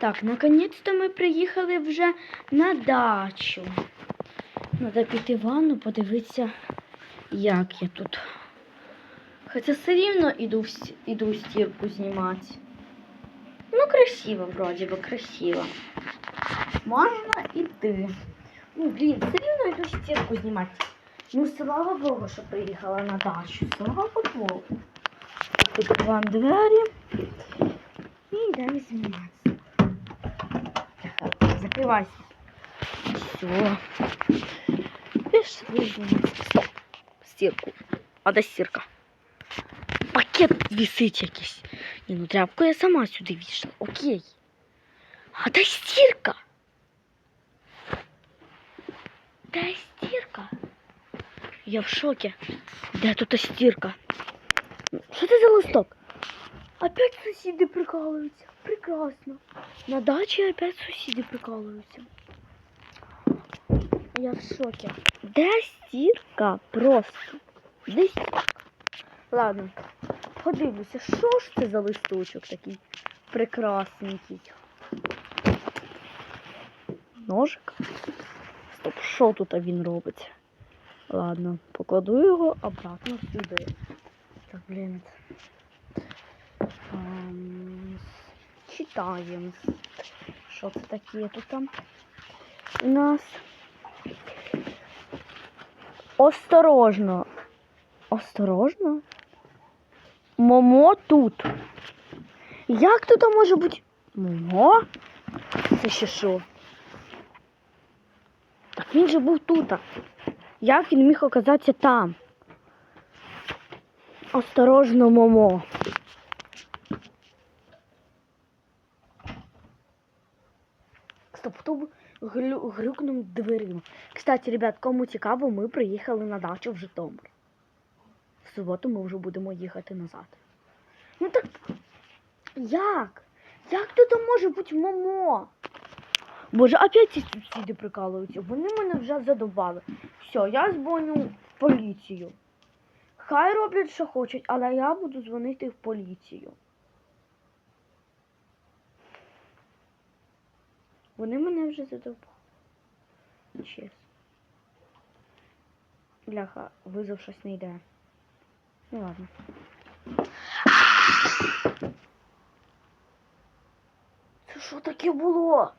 Так, наконець-то ми приїхали вже на дачу. Надо піти в ванну, подивитися, як я тут. Хоча все рівно іду, іду стірку знімати. Ну, красиво, вроді би, красиво. Можна іти. Ну, блін, все рівно йду стірку знімати. Ну, слава Богу, що приїхала на дачу. Слава Богу. Так, відкриваємо двері Так, Закривайся. Все. Пішли зніматися. Стоп. Стірку. А де стірка? Пакет висить якийсь. Ні, ну тряпку я сама сюди вішала. Окей. А де стірка? Де стірка? Я в шокі. Де тут стірка? Що це за листок? Опять сусіди прикалуються. Прекрасно. На дачі опять сусіди прикалуються. Я в шокі. Де стірка? Просто. Де стірка? Ладно, подивлюся, що ж це за листочок такий прекрасненький. Ножик. Стоп, що тут він робить? Ладно, покладу його обратно сюди. Так, блін. Читаємо. Що це таке тут там у нас? Осторожно. Осторожно? Момо тут. Як тут може бути? Момо? Це ще що? Так він же був тут. Як він міг оказатися там? Осторожно, Момо. Хто глю- грюкнув дверима? Кстати, ребят, кому цікаво, ми приїхали на дачу в Житомир. В суботу ми вже будемо їхати назад. Ну так як? Як тут може бути Момо? Боже, опять ці сусіди прикалуються. Вони мене вже задовбали. Все, я дзвоню в поліцію. Хай роблять, що хочуть, але я буду дзвонити в поліцію. Вони мене вже задовбали. Чесно. Бляха, визов щось не йде. Ну ладно. Це що таке було?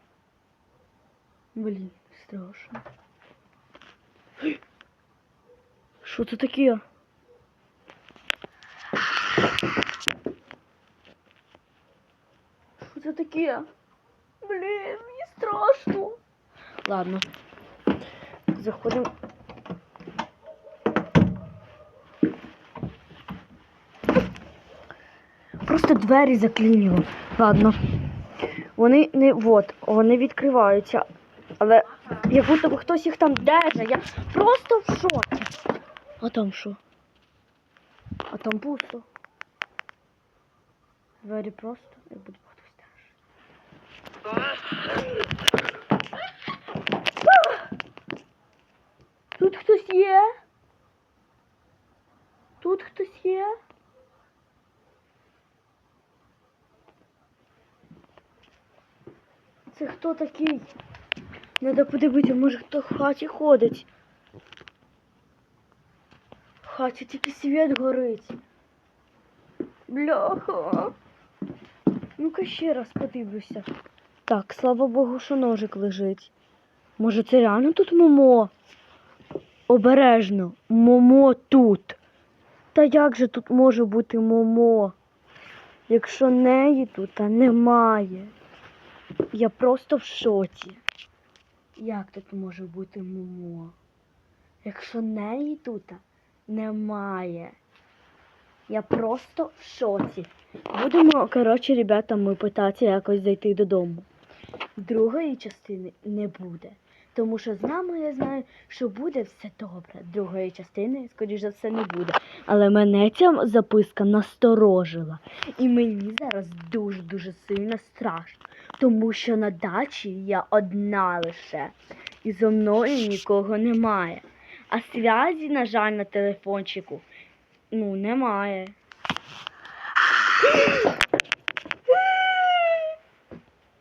Блін, страшно. Що це таке? Що це таке? Блін, страшно. Ладно. Заходимо. Просто двері заклинило. Ладно. Вони не от, вони відкриваються. Але як будто хтось їх там держа. Я просто в шокі. А там що? А там пусто. Двері просто, як будто хтось держить. Тут хтось є? Тут хтось є? Це хто такий? Надо подивитися, може хто в хаті ходить. В хаті тільки світ горить. Бляха. Ну-ка ще раз подивлюся. Так, слава Богу, що ножик лежить. Може, це реально тут Момо? Обережно, Момо тут. Та як же тут може бути Момо? Якщо неї тут немає. Я просто в шоці. Як тут може бути Момо? Якщо неї тут немає. Я просто в шоці. Будемо, коротше, ребята, ми питатися якось зайти додому. Другої частини не буде. Тому що з нами я знаю, що буде все добре. Другої частини, скоріш за все, не буде. Але мене ця записка насторожила. І мені зараз дуже-дуже сильно страшно. Тому що на дачі я одна лише. І зо мною нікого немає. А зв'язі, на жаль, на телефончику ну, немає.